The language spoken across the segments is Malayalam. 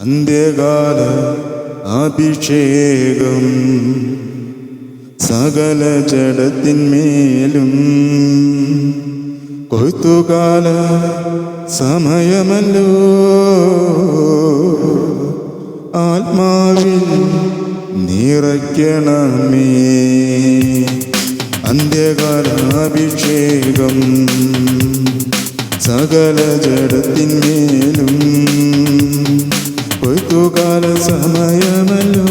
അന്ത്യകാല അഭിഷേകം സകല ജഡത്തിന്മേലും. കൊയ്ത്തുകാല സമയമല്ലോ. ആത്മാവിൽ നിറയ്ക്കണമേ. അന്ത്യകാലാഭിഷേകം സകല ജഡത്തിന്മേലും. കൊയ്ത്തുകാല സമയമല്ലോ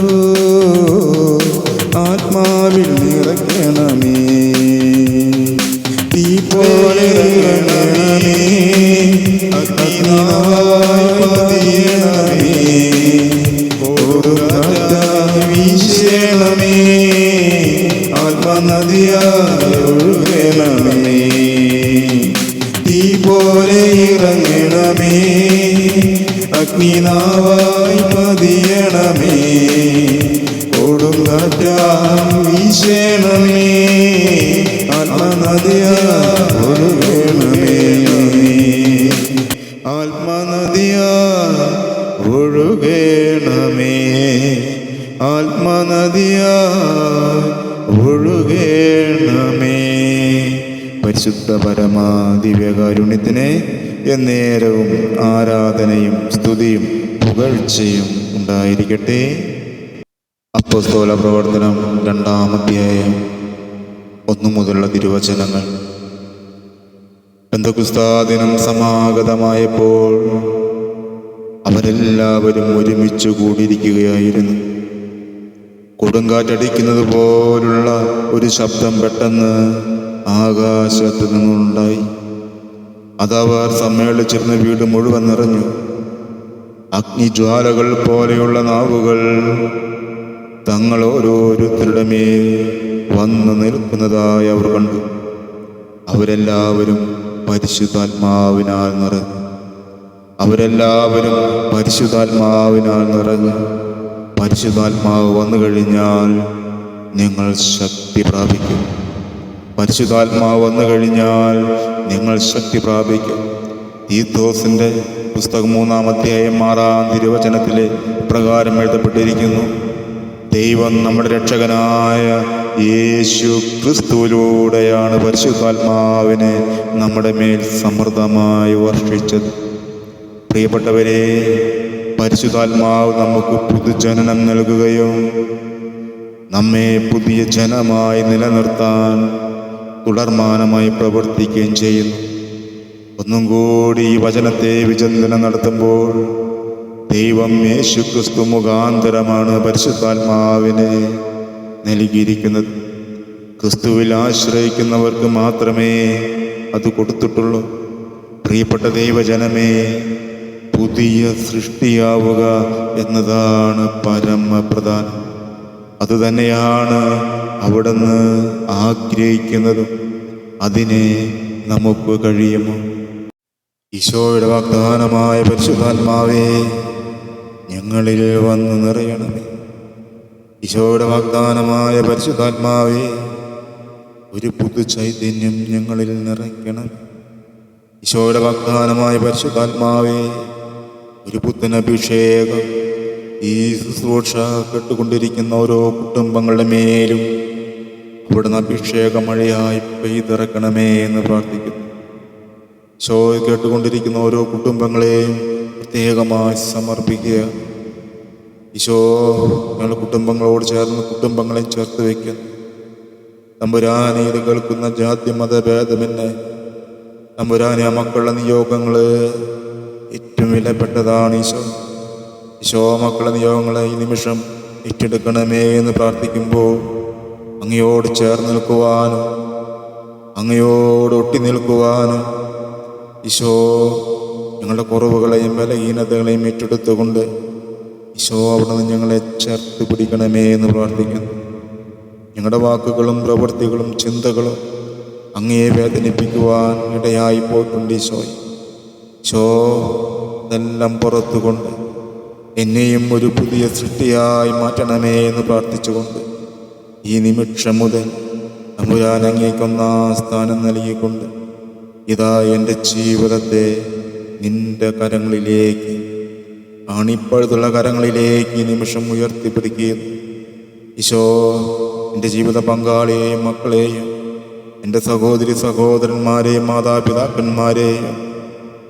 കൊടുങ്കാറ്റായി ആത്മനദിയ ആത്മനദിയ ആത്മനദിയ പരിശുദ്ധ പരമാ എന്നേരവും ആരാധനയും സ്തുതിയും പുകഴ്ചയും ഉണ്ടായിരിക്കട്ടെ. അപ്പോസ്തോല പ്രവർത്തനം രണ്ടാമധ്യായം ഒന്നു മുതലുള്ള തിരുവചനങ്ങൾ. ബന്ധുക്കുസ്താദിനം സമാഗതമായപ്പോൾ അവരെല്ലാവരും ഒരുമിച്ച് കൂടിയിരിക്കുകയായിരുന്നു. കൊടുങ്കാറ്റടിക്കുന്നത് പോലുള്ള ഒരു ശബ്ദം പെട്ടെന്ന് ആകാശത്ത് നിന്നുണ്ടായി. അതവർ സമ്മേളിച്ചിരുന്ന വീട് മുഴുവൻ നിറഞ്ഞു. അഗ്നിജ്വാലകൾ പോലെയുള്ള നാവുകൾ തങ്ങൾ ഓരോരുത്തരുടെ മേൽ വന്നു നിൽക്കുന്നതായി അവർ കണ്ടു. അവരെല്ലാവരും പരിശുദ്ധാത്മാവിനാൽ നിറഞ്ഞു. അവരെല്ലാവരും പരിശുദ്ധാത്മാവിനാൽ നിറഞ്ഞു. പരിശുദ്ധാത്മാവ് വന്നു കഴിഞ്ഞാൽ നിങ്ങൾ ശക്തി പ്രാപിക്കും. പരിശുദ്ധാത്മാവ് വന്നു കഴിഞ്ഞാൽ നിങ്ങൾ ശക്തി പ്രാപിക്കും. ഈ ദോസിന്റെ പുസ്തകം മൂന്നാം അധ്യായം ആറാം തിരുവചനത്തിലെ പ്രകാരം എഴുതപ്പെട്ടിരിക്കുന്നു. ദൈവം നമ്മുടെ രക്ഷകനായ യേശു ക്രിസ്തുവിലൂടെയാണ് പരിശുദ്ധാത്മാവിനെ നമ്മുടെ മേൽ സമൃദ്ധമായി വർഷിച്ചത്. പ്രിയപ്പെട്ടവരെ പരിശുദ്ധാത്മാവ് നമുക്ക് പുതുജനനം നൽകുകയും നമ്മെ പുതിയ ജനമായി നിലനിർത്താൻ തുടർമാനമായി പ്രവർത്തിക്കുകയും ചെയ്യുന്നു. ഒന്നും കൂടി ഈ വചനത്തെ വിചിന്തനം നടത്തുമ്പോൾ ദൈവം യേശു ക്രിസ്തു മുഖാന്തരമാണ് പരിശുദ്ധാത്മാവിനെ നൽകിയിരിക്കുന്നത്. ക്രിസ്തുവിൽ ആശ്രയിക്കുന്നവർക്ക് മാത്രമേ അത് കൊടുത്തിട്ടുള്ളൂ. പ്രിയപ്പെട്ട ദൈവജനമേ പുതിയ സൃഷ്ടിയാവുക എന്നതാണ് പരമപ്രധാനം. അതുതന്നെയാണ് അവിടുന്ന് ആഗ്രഹിക്കുന്നതും. അതിനെ നമുക്ക് കഴിയുമോ? ഈശോയുടെ വാഗ്ദാനമായ പരിശുദ്ധാത്മാവേ ഞങ്ങളിൽ വന്ന് നിറയണമേ. ഈശോയുടെ വാഗ്ദാനമായ പരിശുദ്ധാത്മാവേ ഒരു പുതു ചൈതന്യം ഞങ്ങളിൽ നിറയ്ക്കണം ഈശോയുടെ വാഗ്ദാനമായ പരിശുദ്ധാത്മാവേ ഒരു പുത്തൻ അഭിഷേകം ഈ ശുശ്രൂഷ കേട്ടുകൊണ്ടിരിക്കുന്ന ഓരോ കുടുംബങ്ങളുടെ മേലും അവിടുന്ന് അഭിഷേക മഴയായി പെയ്തിറക്കണമേ എന്ന് പ്രാർത്ഥിക്കുന്നു. ഈശോ കേട്ടുകൊണ്ടിരിക്കുന്ന ഓരോ കുടുംബങ്ങളെയും പ്രത്യേകമായി സമർപ്പിക്കുക. ഈശോ ഞങ്ങൾ കുടുംബങ്ങളോട് ചേർന്ന് കുടുംബങ്ങളെ ചേർത്ത് വയ്ക്കുന്നു തമ്പുരാനെ ഇത് കേൾക്കുന്ന ജാതി മതഭേദമെന്നെ തമ്പുരാനെ ആ മക്കളുടെ നിയോഗങ്ങൾ ഏറ്റവും വിലപ്പെട്ടതാണ് ഈശോ. ഈശോ മക്കളുടെ നിയോഗങ്ങളെ ഈ നിമിഷം ഏറ്റെടുക്കണമേ എന്ന് പ്രാർത്ഥിക്കുമ്പോൾ അങ്ങയോട് ചേർന്ന് നിൽക്കുവാനും അങ്ങയോട് ഒട്ടി നിൽക്കുവാനും ഈശോ ഞങ്ങളുടെ കുറവുകളെയും ബലഹീനതകളെയും ഏറ്റെടുത്തുകൊണ്ട് ഈശോ അവിടെ നിന്ന് ഞങ്ങളെ ചേർത്ത് പിടിക്കണമേ എന്ന് പ്രാർത്ഥിക്കുന്നു. ഞങ്ങളുടെ വാക്കുകളും പ്രവൃത്തികളും ചിന്തകളും അങ്ങയെ വേദനിപ്പിക്കുവാൻ ഇടയായി പോയിട്ടുണ്ട് ഈശോ ഈശോ ഇതെല്ലാം പുറത്തുകൊണ്ട് എന്നെയും ഒരു പുതിയ സൃഷ്ടിയായി മാറ്റണമേ എന്ന് പ്രാർത്ഥിച്ചുകൊണ്ട് ഈ നിമിഷം മുതൽ തമ്പുരാൻ അങ്ങേക്കൊന്നാം സ്ഥാനം നൽകിക്കൊണ്ട് ഇതാ എന്റെ ജീവിതത്തെ നിന്റെ കരങ്ങളിലേക്ക് ആണിപ്പഴുതുള്ള കരങ്ങളിലേക്ക് നിമിഷം ഉയർത്തിപ്പിടിക്കുന്നു ഈശോ എന്റെ ജീവിത പങ്കാളിയെയും മക്കളെയും എന്റെ സഹോദരി സഹോദരന്മാരെയും മാതാപിതാക്കന്മാരെയും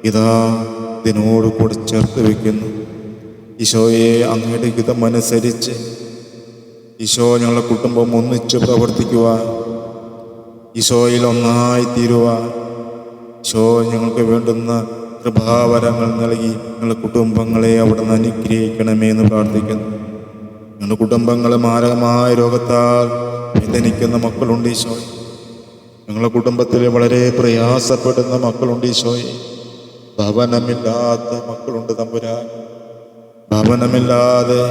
ഇതാ ഇതിനോട് കൂടെ ചേർത്ത് വയ്ക്കുന്നു ഈശോയെ അങ്ങയുടെ ഹിതമനുസരിച്ച് ഈശോ ഞങ്ങളുടെ കുടുംബം ഒന്നിച്ച് പ്രവർത്തിക്കുവാൻ ഈശോയിൽ ഒന്നായി തീരുവാൻ ഈശോ ഞങ്ങൾക്ക് വേണ്ടുന്ന കൃപാവരങ്ങൾ നൽകി ഞങ്ങളുടെ കുടുംബങ്ങളെ അവിടെ നിന്ന് അനുഗ്രഹിക്കണമേ എന്ന് പ്രാർത്ഥിക്കുന്നു. ഞങ്ങളുടെ കുടുംബങ്ങൾ മാരകമായ രോഗത്താൽ വേദനിക്കുന്ന മക്കളുണ്ട് ഈശോയെ. ഞങ്ങളുടെ കുടുംബത്തിൽ വളരെ പ്രയാസപ്പെടുന്ന മക്കളുണ്ട് ഈശോയെ. ഭവനമില്ലാത്ത മക്കളുണ്ട് തമ്പുരാൻ. ഭവനമില്ലാതെ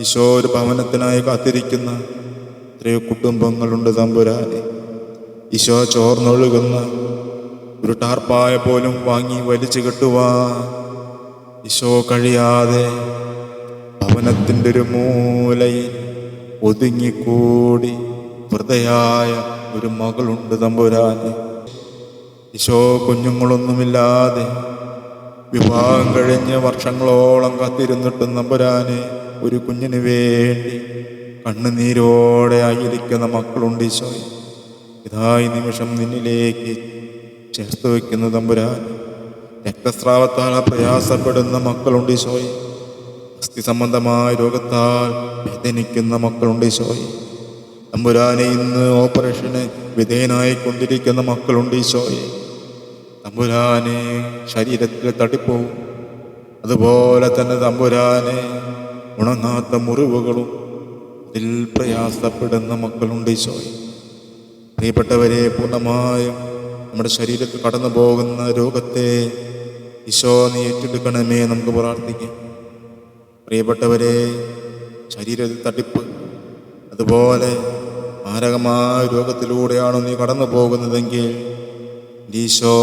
ഈശോ ഒരു ഭവനത്തിനായി കാത്തിരിക്കുന്ന എത്രയോ കുടുംബങ്ങളുണ്ട് തമ്പുരാനെ. ഈശോ ചോർന്നൊഴുകുന്ന ഒരു ടാർപ്പായ പോലും വാങ്ങി വലിച്ചു കെട്ടുവാൻ ഈശോ കഴിയാതെ ഭവനത്തിന്റെ ഒരു മൂലയിൽ ഒതുങ്ങിക്കൂടി വൃതയായ ഒരു മകളുണ്ട് തമ്പുരാന്. ഈശോ കുഞ്ഞുങ്ങളൊന്നുമില്ലാതെ വിവാഹം കഴിഞ്ഞ് വർഷങ്ങളോളം കാത്തിരുന്നിട്ടും നമ്പുരാന് ഒരു കുഞ്ഞിന് വേണ്ടി കണ്ണുനീരോടെ ആയിരിക്കുന്ന മക്കളുണ്ട് ഈശോ ഇതായി നിമിഷം നിന്നിലേക്ക് ചേർത്ത് വയ്ക്കുന്ന തമ്പുരാൻ രക്തസ്രാവത്താൽ പ്രയാസപ്പെടുന്ന മക്കളുണ്ട് ഈശോയെ. അസ്ഥി സംബന്ധമായ രോഗത്താൽ വേദനിക്കുന്ന മക്കളുണ്ട് ഈശോയെ. തമ്പുരാനെ ഇന്ന് ഓപ്പറേഷന് വിധേയനായിക്കൊണ്ടിരിക്കുന്ന മക്കളുണ്ട് ഈശോയെ. തമ്പുരാനെ ശരീരത്തിൽ തടിപ്പവും അതുപോലെ തന്നെ തമ്പുരാനെ ഉണങ്ങാത്ത മുറിവുകളും ഇതിൽ പ്രയാസപ്പെടുന്ന മക്കളുണ്ട് ഈശോയെ. പ്രിയപ്പെട്ടവരെ പൂർണമായും നമ്മുടെ ശരീരത്തിൽ കടന്നു പോകുന്ന രോഗത്തെ ഈശോ നീ ഏറ്റെടുക്കണമേ നമുക്ക് പ്രാർത്ഥിക്കാം. പ്രിയപ്പെട്ടവരെ ശരീരത്തിൽ തട്ടിപ്പ് അതുപോലെ മാരകമായ രോഗത്തിലൂടെയാണ് നീ കടന്നു പോകുന്നതെങ്കിൽ ഈശോ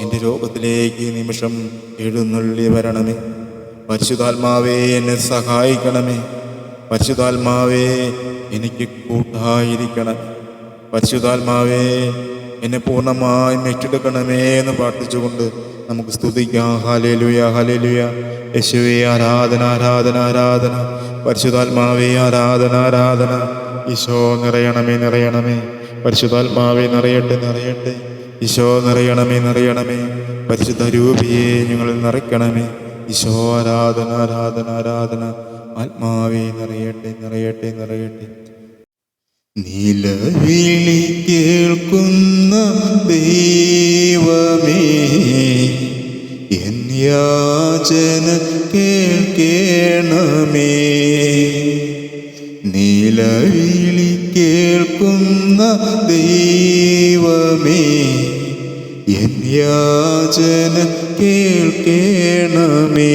എന്റെ രോഗത്തിലേക്ക് നിമിഷം എഴുന്നള്ളി വരണമേ. പരിശുദ്ധാത്മാവേ എന്നെ സഹായിക്കണമേ. പരിശുദ്ധാത്മാവേ എനിക്ക് കൂട്ടായിരിക്കണം. പരിശുദ്ധാത്മാവേ എന്നെ പൂർണമായും ഏറ്റെടുക്കണമേ എന്ന് പ്രാർത്ഥിച്ചുകൊണ്ട് നമുക്ക് സ്തുതിക്കാം. ഹലേലുയ ഹലേലുയ യേശുവേ ആരാധന ആരാധന ആരാധന. പരിശുദ്ധാത്മാവേ ആരാധന ആരാധന. ഈശോ നിറയണമേ നിറയണമേ. പരിശുദ്ധാത്മാവേ നിറയട്ടെ നിറയട്ടെ. ഈശോ നിറയണമേ നിറയണമേ. പരിശുദ്ധ രൂപിയെ ഞങ്ങളിൽ നിറയ്ക്കണമേ. ഈശോ ആരാധന ആരാധന ആരാധന. ആത്മാവേ നിറയട്ടെ നിറയട്ടെ നിറയട്ടെ. നിലവിളി കേൾക്കുന്ന ദൈവമേ എൻ യാചന കേൾക്കേണമേ. നിലവിളി കേൾക്കുന്ന ദൈവമേ എൻ യാചന കേൾക്കേണമേ.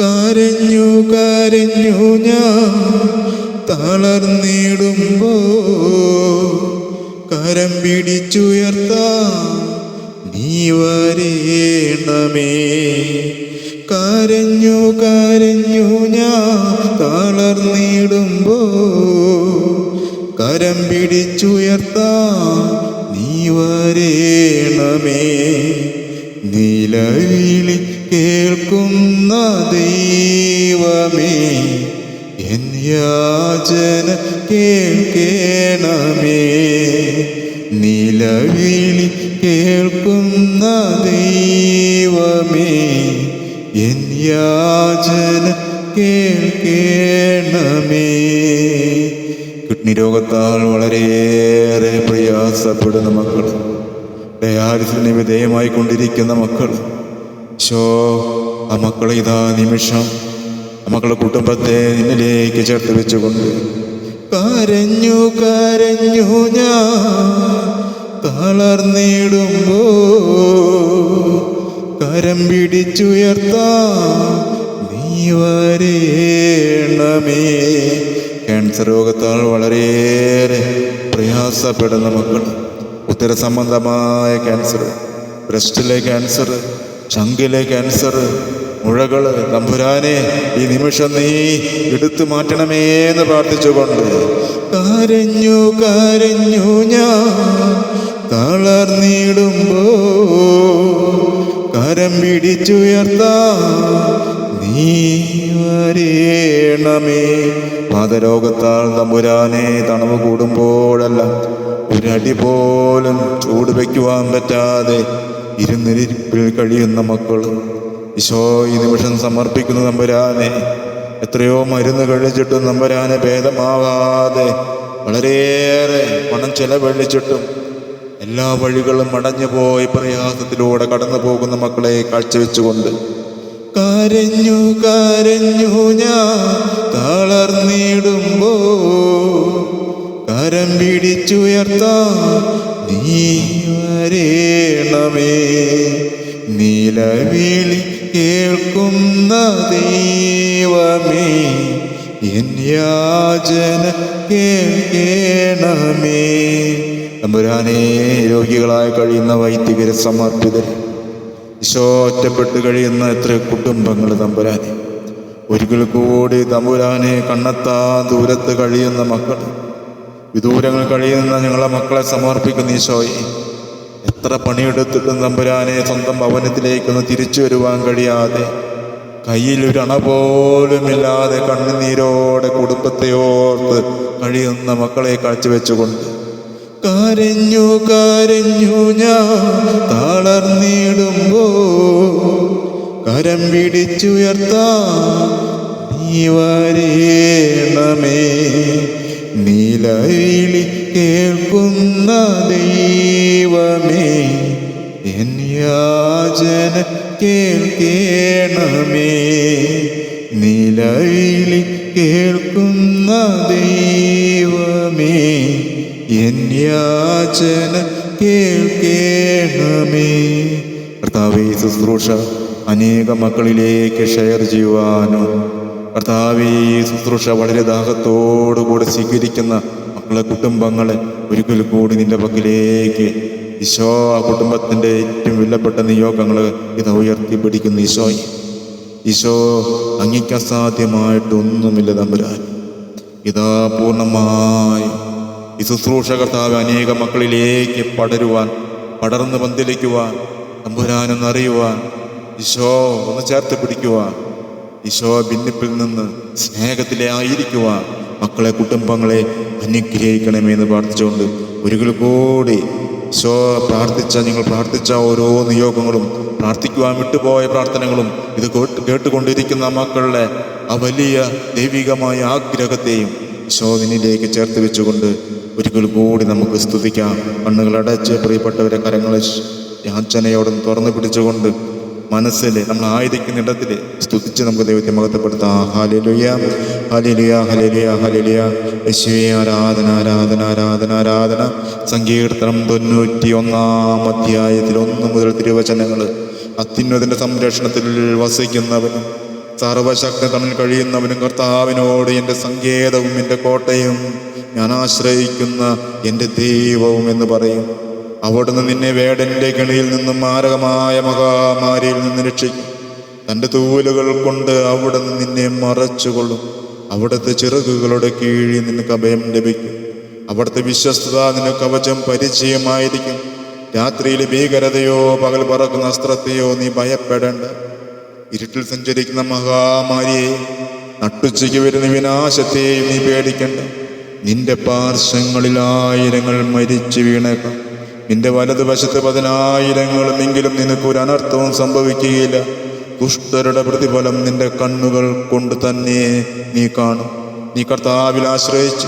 കരഞ്ഞു കരഞ്ഞു ഞാൻ തളർന്നിടുമ്പോ കരം പിടിച്ചുയർത്താ. നീ വരേണമേ. കരഞ്ഞു കരഞ്ഞു ഞാൻ തളർന്നിടുമ്പോ കരം പിടിച്ചുയർത്താ. നീ വരേണമേ. നിലവിളി കേൾക്കുന്ന ദൈവമേ. എൻ യാചന കേൾക്കേണമേ. നിലവിളി കേൾക്കുന്ന ദൈവമേ. എൻ യാചന കേൾക്കേണമേ. കിഡ്നി രോഗത്താൽ വളരെയേറെ പ്രയാസപ്പെടുന്ന മക്കൾ. ഡയാലിസിന് വിധേയമായി കൊണ്ടിരിക്കുന്ന മക്കൾ. ശോ ആ മക്കളെ ഇതാ നിമിഷം മക്കളുടെ കുടുംബത്തെ നിന്നിലേക്ക് ചേർത്ത് വെച്ചുകൊണ്ട് കരഞ്ഞു കരഞ്ഞു ഞാൻ തളർന്നിടുമ്പോ കരം പിടിച്ചുയർത്താ നീ വരേണമേ. ക്യാൻസർ രോഗത്താൽ വളരെയേറെ പ്രയാസപ്പെടുന്ന മക്കൾ ഉത്തര സംബന്ധമായ ക്യാൻസർ ബ്രസ്റ്റിലെ ക്യാൻസർ ചങ്കിലെ ക്യാൻസർ മുഴകൾ തമ്പുരാനെ ഈ നിമിഷം നീ എടുത്തു മാറ്റണമേ എന്ന് പ്രാർത്ഥിച്ചുകൊണ്ട് കരഞ്ഞു കരഞ്ഞു ഞാൻ തളർന്നിടുമ്പോ കരം പിടിച്ചുയർത്താ നീ വരേണമേ പാതരോഗത്താൽ തമ്പുരാനെ തണവ് കൂടുമ്പോഴല്ല ഒരടി പോലും ചൂട് വയ്ക്കുവാൻ പറ്റാതെ ഇരുന്നിരിപ്പിൽ കഴിയുന്ന മക്കൾ ഈശോ ഈ നിമിഷം സമർപ്പിക്കുന്ന നമ്പരാനെ എത്രയോ മരുന്ന് കഴിച്ചിട്ടും നമ്പരാനെ ഭേദമാവാതെ വളരെയേറെ പണം ചെലവഴിച്ചിട്ടും എല്ലാ വഴികളും അടഞ്ഞു പോയി പ്രയാസത്തിലൂടെ കടന്നു പോകുന്ന മക്കളെ കാഴ്ചവെച്ചുകൊണ്ട്. കരഞ്ഞു കരഞ്ഞു ഞാൻ തളർന്നിടുമ്പോ കരം പിടിച്ചുയർത്താ നീ വരേണമേ. നീലവിളി കേൾക്കുന്ന ദൈവമേ എൻ യാചന കേൾക്കണമേ. രോഗികളായി കഴിയുന്ന വൈദികരെ സമർപ്പിതർ ഒറ്റപ്പെട്ട് കഴിയുന്ന എത്ര കുടുംബങ്ങൾ തമ്പുരാനെ. ഒരിക്കൽ കൂടി തമ്പുരാനെ കണ്ണെത്താ ദൂരത്ത് കഴിയുന്ന മക്കൾ. വിദൂരങ്ങൾ കഴിയുന്ന ഞങ്ങളെ മക്കളെ സമർപ്പിക്കുന്ന ഈശോയെ. എത്ര പണിയെടുത്തിട്ടും തമ്പുരാനെ സ്വന്തം ഭവനത്തിലേക്കൊന്ന് തിരിച്ചു വരുവാൻ കഴിയാതെ കയ്യിലൊരണ പോലുമില്ലാതെ കണ്ണുനീരോടെ കുടുംബത്തെ ഓർത്ത് കഴിയുന്ന മക്കളെ കാഴ്ചവെച്ചുകൊണ്ട് കരഞ്ഞു കരഞ്ഞു ഞാൻ തളർന്നിടുമ്പോ കരം പിടിച്ചുയർത്താ നീ വരേണമേ. നീലവിളി കേൾക്കുന്ന ദൈവമേ എൻ യാചന കേൾക്കേണമേ. നീലവിളി കേൾക്കുന്ന ദൈവമേ എൻ യാചന കേൾക്കേണമേ. കർത്താവേ ശുശ്രൂഷ അനേക മക്കളിലേക്ക് ഷെയർ ചെയ്യുവാനും കർത്താവേ ശുശ്രൂഷ വളരെ ദാഹത്തോടുകൂടെ സ്വീകരിക്കുന്ന മക്കളെ കുടുംബങ്ങളെ ഒരിക്കൽ കൂടി നിന്റെ പക്കലേക്ക്. ഈശോ ആ കുടുംബത്തിന്റെ ഏറ്റവും വിലപ്പെട്ട നിയോഗങ്ങൾ ഇത് ഉയർത്തി പിടിക്കുന്ന ഈശോയെ. ഈശോ അംഗിക്കസാധ്യമായിട്ടൊന്നുമില്ല അസാധ്യമായിട്ടൊന്നുമില്ല തമ്പുരാൻ. ഇതാ പൂർണമായി ഈ ശുശ്രൂഷ കർത്താവ് അനേക മക്കളിലേക്ക് പടരുവാൻ പടർന്ന് പന്തലിക്കുവാൻ നമ്പുരാനെന്നറിയുവാൻ ഈശോ ഒന്ന് ചേർത്ത് പിടിക്കുവാൻ ഈശോ ഭിന്നിപ്പിൽ നിന്ന് സ്നേഹത്തിലെ ആയിരിക്കുവാൻ മക്കളെ കുടുംബങ്ങളെ അനുഗ്രഹിക്കണമെന്ന് പ്രാർത്ഥിച്ചുകൊണ്ട് ഒരിക്കൽ കൂടി ഈശോ പ്രാർത്ഥിച്ച നിങ്ങൾ പ്രാർത്ഥിച്ച ഓരോ നിയോഗങ്ങളും പ്രാർത്ഥിക്കുവാൻ വിട്ടുപോയ പ്രാർത്ഥനകളും ഇത് കേട്ട് കേട്ടുകൊണ്ടിരിക്കുന്ന മക്കളുടെ ആ വലിയ ദൈവികമായ ആഗ്രഹത്തെയും ഈശോ നിന്നിലേക്ക് ചേർത്ത് വെച്ചുകൊണ്ട് ഒരിക്കൽ കൂടി നമുക്ക് സ്തുതിക്കാം. കണ്ണുകളടച്ച് പ്രിയപ്പെട്ടവരെ കരങ്ങളെ യാചനയോടും തുറന്നു പിടിച്ചുകൊണ്ട് മനസ്സിൽ നമ്മൾ ആയിരിക്കുന്ന ഇടത്തിൽ സ്തുതിച്ച് നമുക്ക് ദൈവത്തെ മഹത്വപ്പെടുത്താം. ഹാലിലുയ ഹലിലുയ ഹലിലുയ ഹലിലുയ യേശുവേ ആരാധന ആരാധന ആരാധന ആരാധന. സങ്കീർത്തനം തൊണ്ണൂറ്റി ഒന്നാം അധ്യായത്തിൽ ഒന്ന് മുതൽ തിരുവചനങ്ങൾ. അത്യുന്നതിന്റെ സംരക്ഷണത്തിൽ വസിക്കുന്നവനും സർവശക്തി തണൽ കഴിയുന്നവനും കർത്താവിനോട് എന്റെ സങ്കേതവും എന്റെ കോട്ടയും ഞാൻ ആശ്രയിക്കുന്ന എന്റെ ദൈവവും എന്ന് പറയും. അവിടുന്ന് നിന്നെ വേടന്റെ കെണിയിൽ നിന്നും മാരകമായ മഹാമാരിയിൽ നിന്ന് രക്ഷിക്കും. തന്റെ തൂലുകൾ കൊണ്ട് അവിടുന്ന് നിന്നെ മറച്ചുകൊള്ളും. അവിടുത്തെ ചിറകുകളുടെ കീഴിൽ നിനക്ക് അഭയം ലഭിക്കും. അവിടുത്തെ വിശ്വസ്തത നിനക്ക് കവചം പരിചയമായിരിക്കും. രാത്രിയിലെ ഭീകരതയോ പകൽ പറക്കുന്ന അസ്ത്രത്തെയോ നീ ഭയപ്പെടേണ്ട. ഇരുട്ടിൽ സഞ്ചരിക്കുന്ന മഹാമാരിയെ നട്ടുച്ചയ്ക്ക് വരുന്ന വിനാശത്തെയും നീ പേടിക്കണ്ട. നിന്റെ പാർശ്വങ്ങളിൽ ആയിരങ്ങൾ മരിച്ചു വീണേക്കാം. നിന്റെ വലതുവശത്ത് പതിനായിരങ്ങളും എങ്കിലും നിനക്ക് ഒരു അനർത്ഥവും സംഭവിക്കുകയില്ല. ദുഷ്ടരുടെ പ്രതിഫലം നിന്റെ കണ്ണുകൾ കൊണ്ട് തന്നെ നീ കാണും. നീ കർത്താവിൽ ആശ്രയിച്ച്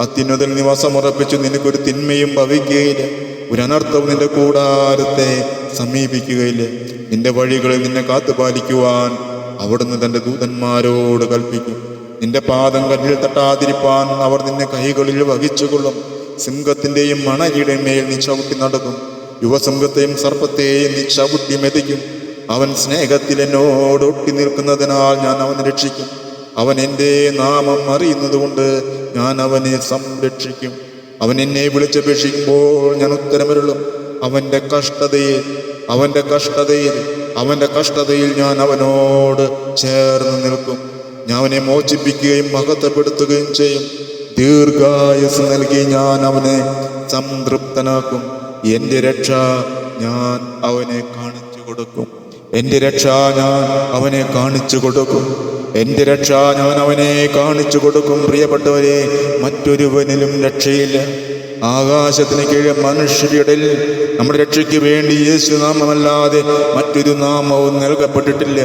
അത്യുന്നതിൽ നിവാസമുറപ്പിച്ചു നിനക്കൊരു തിന്മയും ഭവിക്കുകയില്ല. ഒരു അനർത്ഥവും നിന്റെ കൂടാരത്തെ സമീപിക്കുകയില്ല. നിന്റെ വഴികളിൽ നിന്നെ കാത്തുപാലിക്കുവാൻ അവിടുന്ന് തന്റെ ദൂതന്മാരോട് കൽപ്പിക്കും. നിന്റെ പാദം കല്ലിൽ തട്ടാതിരിപ്പാൻ അവർ നിന്നെ കൈകളിൽ വഹിച്ചുകൊള്ളും. സിംഹത്തിന്റെയും മണലിയുടെ മേൽ നീ ചവിട്ടി നടക്കും. യുവസിംഹത്തെയും സർപ്പത്തെയും നീ ചവിട്ടി മെതിക്കും. അവൻ സ്നേഹത്തിൽ എന്നോട് ഒട്ടി നിൽക്കുന്നതിനാൽ ഞാൻ അവനെ രക്ഷിക്കും. അവൻ എന്റെ നാമം അറിയുന്നതുകൊണ്ട് ഞാൻ അവനെ സംരക്ഷിക്കും. അവൻ എന്നെ വിളിച്ചപേക്ഷിക്കുമ്പോൾ ഞാൻ ഉത്തരമരുളും. അവന്റെ കഷ്ടതയിൽ അവന്റെ കഷ്ടതയിൽ അവന്റെ കഷ്ടതയിൽ ഞാൻ അവനോട് ചേർന്ന് നിൽക്കും. ഞാൻ അവനെ മോചിപ്പിക്കുകയും മഹത്വപ്പെടുത്തുകയും ചെയ്യും. ദീർഘായുസ് നൽകി ഞാൻ അവനെ സംതൃപ്തനാക്കും. എന്റെ രക്ഷ ഞാൻ അവനെ കാണിച്ചു കൊടുക്കും. എന്റെ രക്ഷ ഞാൻ അവനെ കാണിച്ചു കൊടുക്കും. എന്റെ രക്ഷ ഞാൻ അവനെ കാണിച്ചു കൊടുക്കും. പ്രിയപ്പെട്ടവരെ മറ്റൊരുവനിലും രക്ഷയില്ല. ആകാശത്തിന് കീഴെ മനുഷ്യരുടെ നമ്മുടെ രക്ഷയ്ക്ക് വേണ്ടി യേശു നാമമല്ലാതെ മറ്റൊരു നാമവും നൽകപ്പെട്ടിട്ടില്ല.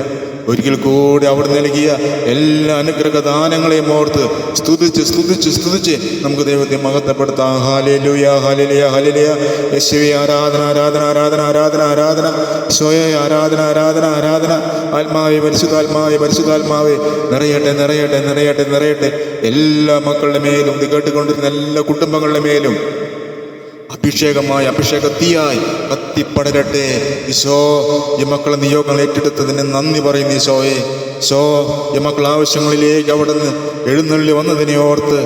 ഒരിക്കൽ കൂടി അവിടെ നൽകിയ എല്ലാ അനുഗ്രഹ ദാനങ്ങളെയും ഓർത്ത് സ്തുതിച്ച് സ്തുതിച്ച് സ്തുതിച്ച് നമുക്ക് ദൈവത്തെ മഹത്വപ്പെടുത്താം. ഹാലിലുയ ഹാലേലിയ ഹാലേലിയ യശുവി ആരാധന ആരാധന ആരാധന ആരാധന ആരാധന. സ്വയ ആരാധന ആരാധന ആരാധന. ആത്മാവെ പരിശുദ്ധാത്മാവെ പരിശുദ്ധാത്മാവെ. നിറയട്ടെ നിറയട്ടെ നിറയട്ടെ നിറയട്ടെ. എല്ലാ മക്കളുടെ മേലും ഇത് കേട്ടുകൊണ്ടിരുന്ന എല്ലാ കുടുംബങ്ങളുടെ മേലും അഭിഷേകമായി അഭിഷേകത്തിയായി കത്തിപ്പടരട്ടെ. ഈശോ ഈ മക്കളെ നിയോഗങ്ങൾ ഏറ്റെടുത്തതിന് നന്ദി പറയുന്നു ഈശോയെ. ഈശോ ഈ മക്കൾ ആവശ്യങ്ങളിലേക്ക് അവിടെ നിന്ന് എഴുന്നള്ളി വന്നതിനെ ഓർത്ത്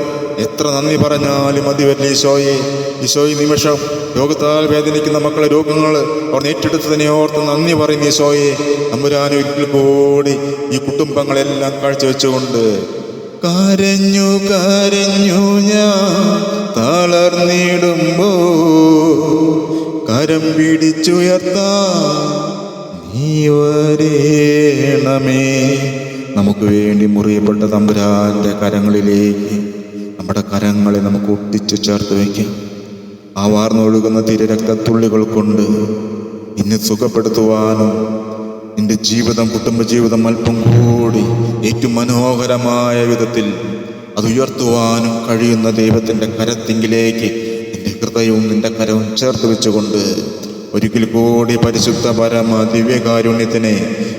എത്ര നന്ദി പറഞ്ഞാലും മതി വരില്ല ഈശോയെ. ഈശോ ഈ നിമിഷം രോഗത്താൽ വേദനിക്കുന്ന മക്കളെ രോഗങ്ങൾ അവർ ഏറ്റെടുത്തതിനെ ഓർത്ത് നന്ദി പറയുന്നു ഈശോയെ. നമ്മുരാനൊരിക്കൽ കൂടി ഈ കുടുംബങ്ങളെല്ലാം കാഴ്ചവെച്ചുകൊണ്ട് കരഞ്ഞു കരഞ്ഞു ഞാൻ തളർന്നിടുമ്പോ കരം പിടിച്ചുയർത്താ നീ വരേണമേ. നമുക്ക് വേണ്ടി മുറിയപ്പെട്ട തമ്പുരാന്റെ കരങ്ങളിലേക്ക് നമ്മുടെ കരങ്ങളെ നമുക്ക് ഒട്ടിച്ചു ചേർത്ത് വയ്ക്കാം ആ വാർന്നൊഴുകുന്ന തിരരക്തത്തുള്ളികൾ കൊണ്ട് ഇന്ന് സുഖപ്പെടുത്തുവാനും നിന്റെ ജീവിതം കുടുംബജീവിതം അല്പം കൂടി ഏറ്റവും മനോഹരമായ വിധത്തിൽ അത് ഉയർത്തുവാനും കഴിയുന്ന ദൈവത്തിന്റെ കരത്തിങ്കിലേക്ക് നിന്റെ ഹൃദയവും നിന്റെ കരവും ചേർത്ത് വെച്ചുകൊണ്ട് ഒരിക്കൽ കൂടി പരിശുദ്ധ പരമ ദിവ്യകാരുണ്യത്തിനെ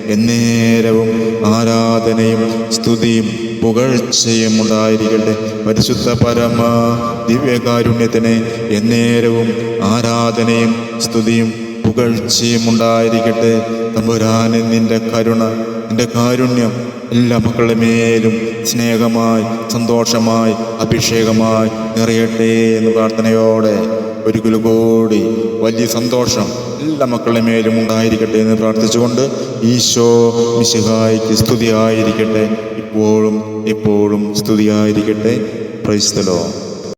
എന്നേരവും ആരാധനയും സ്തുതിയും പുകഴ്ചയും ഉണ്ടായിരിക്കട്ടെ. പരിശുദ്ധ പരമ ദിവ്യകാരുണ്യത്തിനെ എന്നേരവും ആരാധനയും സ്തുതിയും പുകഴ്ചയും ഉണ്ടായിരിക്കട്ടെ. തമ്പുരാന് നിന്റെ കരുണ നിന്റെ കാരുണ്യം എല്ലാ മക്കളുടെ മേലും സ്നേഹമായി സന്തോഷമായി അഭിഷേകമായി നിറയട്ടെ എന്ന് പ്രാർത്ഥനയോടെ ഒരിക്കലും കൂടി വലിയ സന്തോഷം എല്ലാ മക്കളുടെ മേലും ഉണ്ടായിരിക്കട്ടെ എന്ന് പ്രാർത്ഥിച്ചുകൊണ്ട് ഈശോ മിശിഹായിക്ക് സ്തുതിയായിരിക്കട്ടെ. ഇപ്പോഴും എപ്പോഴും സ്തുതിയായിരിക്കട്ടെ. പ്രൈസ്തലോ